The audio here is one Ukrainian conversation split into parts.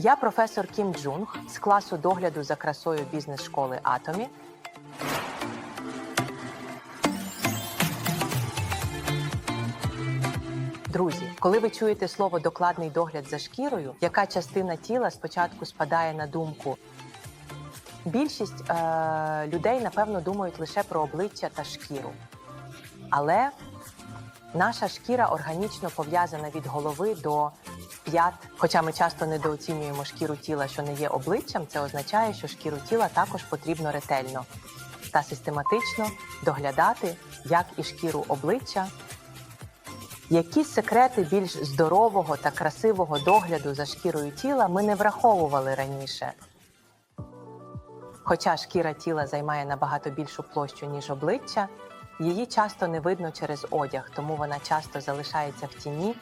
Я професор Кім Джунг з класу догляду за красою бізнес-школи Атомі. Друзі, коли ви чуєте слово докладний догляд за шкірою, яка частина тіла спочатку спадає на думку? Більшість е- людей, напевно, думають лише про обличчя та шкіру. Але наша шкіра органічно пов'язана від голови до п'ят. Хоча ми часто недооцінюємо шкіру тіла, що не є обличчям, це означає, що шкіру тіла також потрібно ретельно та систематично доглядати, як і шкіру обличчя. Які секрети більш здорового та красивого догляду за шкірою тіла ми не враховували раніше? Хоча шкіра тіла займає набагато більшу площу, ніж обличчя, її часто не видно через одяг, тому вона часто залишається в тіні.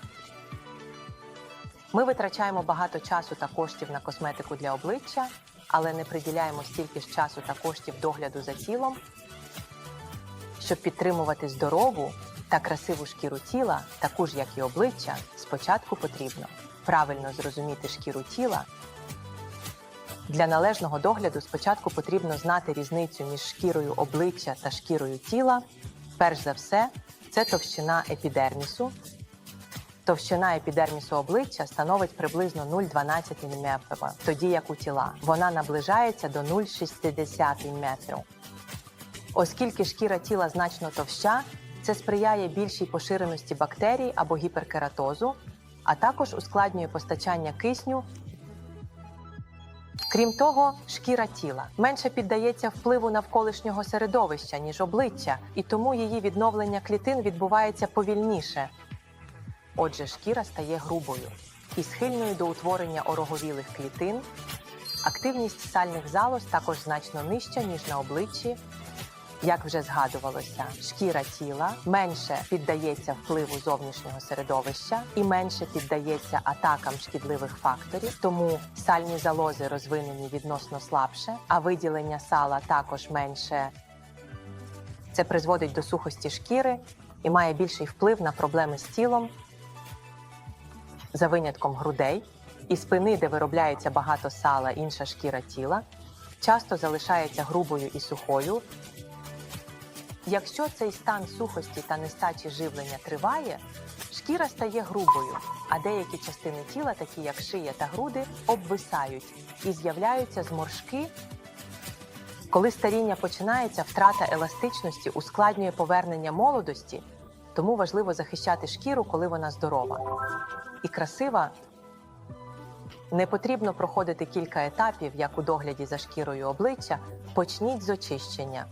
Ми витрачаємо багато часу та коштів на косметику для обличчя, але не приділяємо стільки ж часу та коштів догляду за тілом, щоб підтримувати здорову та красиву шкіру тіла, таку ж як і обличчя, спочатку потрібно правильно зрозуміти шкіру тіла. Для належного догляду спочатку потрібно знати різницю між шкірою обличчя та шкірою тіла. Перш за все, це товщина епідермісу. Товщина епідермісу обличчя становить приблизно 0,12 мм, тоді як у тіла. Вона наближається до 0,60 мм. Оскільки шкіра тіла значно товща, це сприяє більшій поширеності бактерій або гіперкератозу, а також ускладнює постачання кисню. Крім того, шкіра тіла менше піддається впливу навколишнього середовища, ніж обличчя, і тому її відновлення клітин відбувається повільніше. Отже, шкіра стає грубою і схильною до утворення ороговілих клітин. Активність сальних залоз також значно нижча, ніж на обличчі. Як вже згадувалося, шкіра тіла менше піддається впливу зовнішнього середовища і менше піддається атакам шкідливих факторів, тому сальні залози розвинені відносно слабше, а виділення сала також менше. Це призводить до сухості шкіри і має більший вплив на проблеми з тілом, за винятком грудей і спини, де виробляється багато сала, інша шкіра тіла, часто залишається грубою і сухою. Якщо цей стан сухості та нестачі живлення триває, шкіра стає грубою, а деякі частини тіла, такі як шия та груди, обвисають і з'являються зморшки. Коли старіння починається, втрата еластичності ускладнює повернення молодості, тому важливо захищати шкіру, коли вона здорова. І красива не потрібно проходити кілька етапів, як у догляді за шкірою обличчя. Почніть з очищення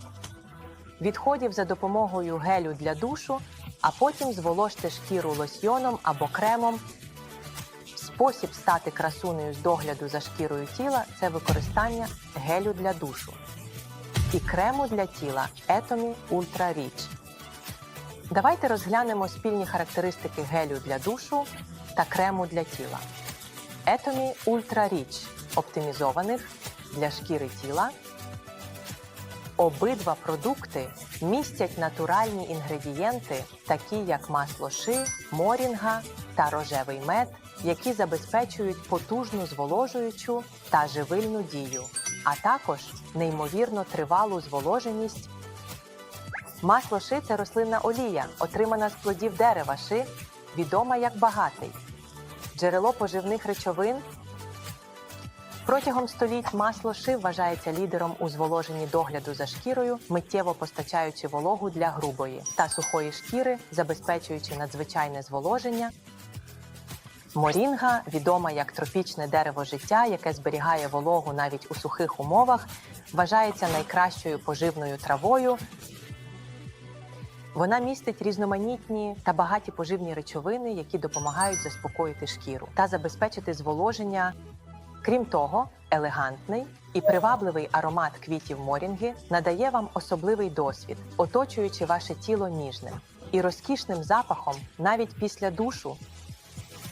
відходів за допомогою гелю для душу, а потім зволожте шкіру лосьйоном або кремом. Спосіб стати красунею з догляду за шкірою тіла це використання гелю для душу і крему для тіла Atomy Ultra Rich. Давайте розглянемо спільні характеристики гелю для душу та крему для тіла. Atomy Ultra Rich оптимізованих для шкіри тіла. Обидва продукти містять натуральні інгредієнти, такі як масло ши, морінга та рожевий мед, які забезпечують потужну зволожуючу та живильну дію, а також неймовірно тривалу зволоженість. Масло ши це рослинна олія, отримана з плодів дерева ши, відома як багатий, джерело поживних речовин. Протягом століть масло ши вважається лідером у зволоженні догляду за шкірою, миттєво постачаючи вологу для грубої та сухої шкіри, забезпечуючи надзвичайне зволоження. Морінга відома як тропічне дерево життя, яке зберігає вологу навіть у сухих умовах, вважається найкращою поживною травою. Вона містить різноманітні та багаті поживні речовини, які допомагають заспокоїти шкіру та забезпечити зволоження. Крім того, елегантний і привабливий аромат квітів морінги надає вам особливий досвід, оточуючи ваше тіло ніжним і розкішним запахом навіть після душу.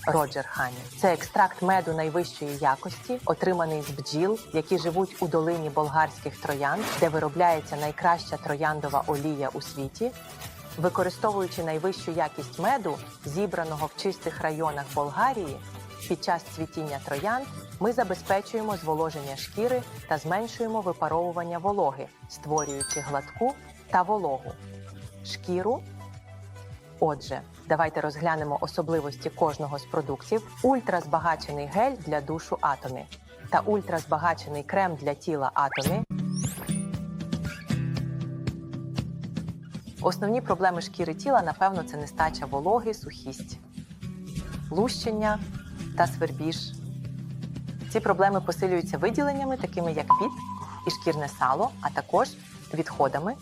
Роджер Хані це екстракт меду найвищої якості, отриманий з бджіл, які живуть у долині болгарських троянд, де виробляється найкраща трояндова олія у світі. Використовуючи найвищу якість меду, зібраного в чистих районах Болгарії, Під час цвітіння троянд ми забезпечуємо зволоження шкіри та зменшуємо випаровування вологи, створюючи гладку та вологу шкіру. Отже, давайте розглянемо особливості кожного з продуктів: ультразбагачений гель для душу атоми та ультразбагачений крем для тіла атоми. Основні проблеми шкіри тіла, напевно, це нестача вологи, сухість, лущення та свербіж. Ці проблеми посилюються виділеннями, такими як піт і шкірне сало, а також відходами,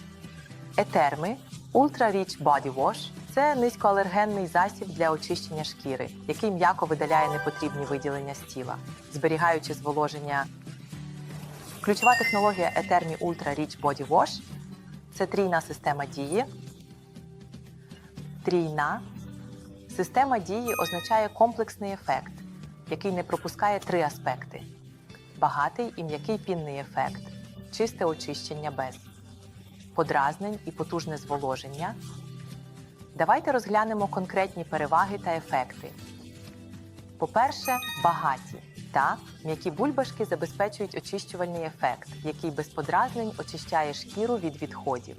етерми, Ultra Rich Body Wash – це низькоалергенний засіб для очищення шкіри, який м'яко видаляє непотрібні виділення з тіла, зберігаючи зволоження. Ключова технологія Етермі Ultra Rich Body Wash – це трійна система дії. Трійна система дії означає комплексний ефект, який не пропускає три аспекти: багатий і м'який пінний ефект, чисте очищення без подразнень і потужне зволоження. Давайте розглянемо конкретні переваги та ефекти. По-перше, багаті та м'які бульбашки забезпечують очищувальний ефект, який без подразнень очищає шкіру від відходів.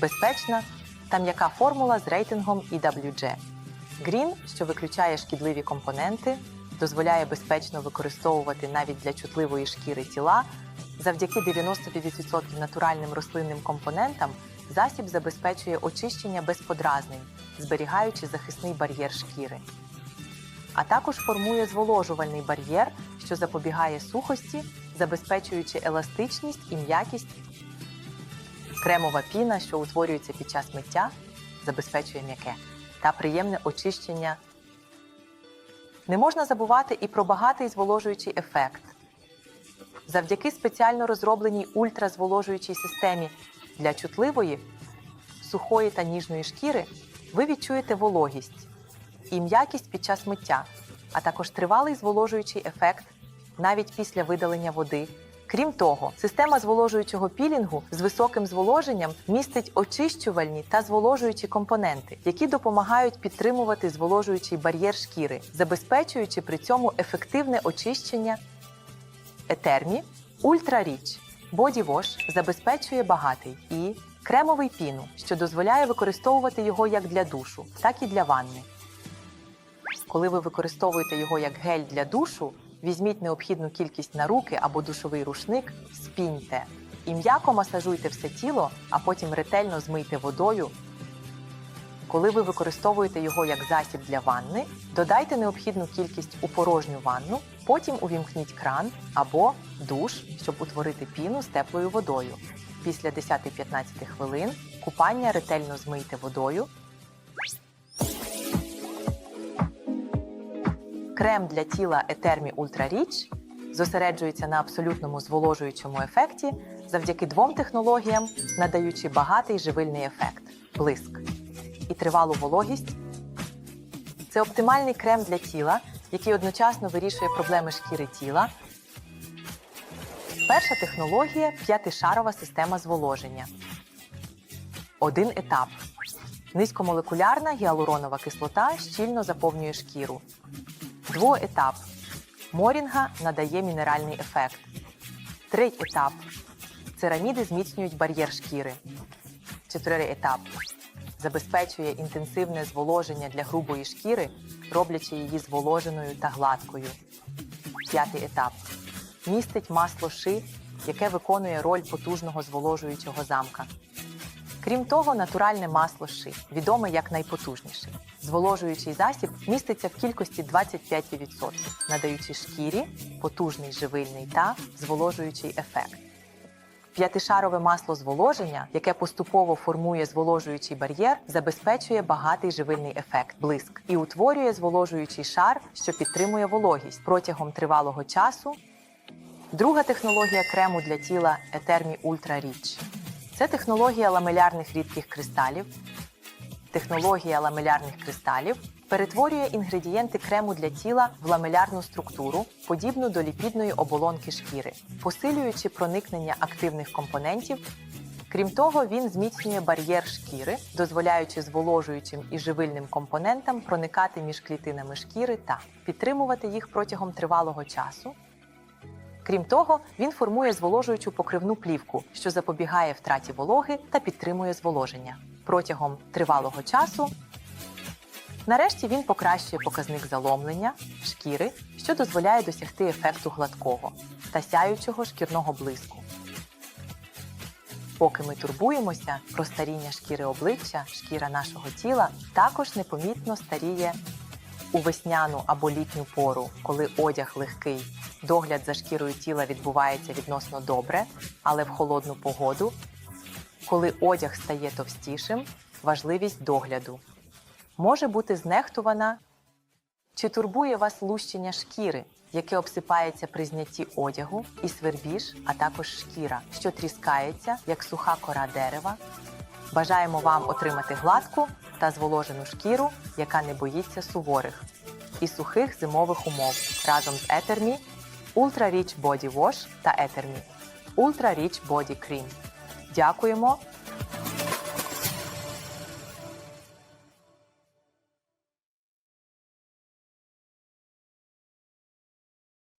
Безпечна та м'яка формула з рейтингом EWG. Green, що виключає шкідливі компоненти, дозволяє безпечно використовувати навіть для чутливої шкіри тіла. Завдяки 95% натуральним рослинним компонентам засіб забезпечує очищення без подразнень, зберігаючи захисний бар'єр шкіри. А також формує зволожувальний бар'єр, що запобігає сухості, забезпечуючи еластичність і м'якість. Кремова піна, що утворюється під час миття, забезпечує м'яке та приємне очищення. Не можна забувати і про багатий зволожуючий ефект. Завдяки спеціально розробленій ультразволожуючій системі для чутливої, сухої та ніжної шкіри ви відчуєте вологість і м'якість під час миття, а також тривалий зволожуючий ефект навіть після видалення води. Крім того, система зволожуючого пілінгу з високим зволоженням містить очищувальні та зволожуючі компоненти, які допомагають підтримувати зволожуючий бар'єр шкіри, забезпечуючи при цьому ефективне очищення Етермі Ультра Річ Body Wash забезпечує багатий і кремовий піну, що дозволяє використовувати його як для душу, так і для ванни. Коли ви використовуєте його як гель для душу, візьміть необхідну кількість на руки або душовий рушник, спіньте і м'яко масажуйте все тіло, а потім ретельно змийте водою. Коли ви використовуєте його як засіб для ванни, додайте необхідну кількість у порожню ванну, потім увімкніть кран або душ, щоб утворити піну з теплою водою. Після 10-15 хвилин купання ретельно змийте водою. Крем для тіла Етермі Rich зосереджується на абсолютному зволожуючому ефекті завдяки двом технологіям, надаючи багатий живильний ефект блиск і тривалу вологість. Це оптимальний крем для тіла, який одночасно вирішує проблеми шкіри тіла. Перша технологія п'ятишарова система зволоження. Один етап. Низькомолекулярна гіалуронова кислота щільно заповнює шкіру. Двоетап. Морінга надає мінеральний ефект. Третій етап. Цераміди зміцнюють бар'єр шкіри. Четвертий етап. Забезпечує інтенсивне зволоження для грубої шкіри, роблячи її зволоженою та гладкою. П'ятий етап. Містить масло ши, яке виконує роль потужного зволожуючого замка. Крім того, натуральне масло ши, відоме як найпотужніший. Зволожуючий засіб міститься в кількості 25%, надаючи шкірі потужний живильний та зволожуючий ефект. П'ятишарове масло зволоження, яке поступово формує зволожуючий бар'єр, забезпечує багатий живильний ефект блиск і утворює зволожуючий шар, що підтримує вологість протягом тривалого часу. Друга технологія крему для тіла Етермі Ультра Річ. Це технологія ламелярних рідких кристалів. Технологія ламелярних кристалів перетворює інгредієнти крему для тіла в ламелярну структуру, подібну до ліпідної оболонки шкіри, посилюючи проникнення активних компонентів. Крім того, він зміцнює бар'єр шкіри, дозволяючи зволожуючим і живильним компонентам проникати між клітинами шкіри та підтримувати їх протягом тривалого часу. Крім того, він формує зволожуючу покривну плівку, що запобігає втраті вологи та підтримує зволоження протягом тривалого часу. Нарешті він покращує показник заломлення шкіри, що дозволяє досягти ефекту гладкого та сяючого шкірного блиску. Поки ми турбуємося про старіння шкіри обличчя, шкіра нашого тіла також непомітно старіє у весняну або літню пору, коли одяг легкий, догляд за шкірою тіла відбувається відносно добре, але в холодну погоду, коли одяг стає товстішим, важливість догляду може бути знехтувана чи турбує вас лущення шкіри, яке обсипається при знятті одягу, і свербіж, а також шкіра, що тріскається, як суха кора дерева. Бажаємо вам отримати гладку та зволожену шкіру, яка не боїться суворих і сухих зимових умов разом з Етермі, Ultra Rich Body Wash та Етермі Ultra Rich Body Cream. Дякуємо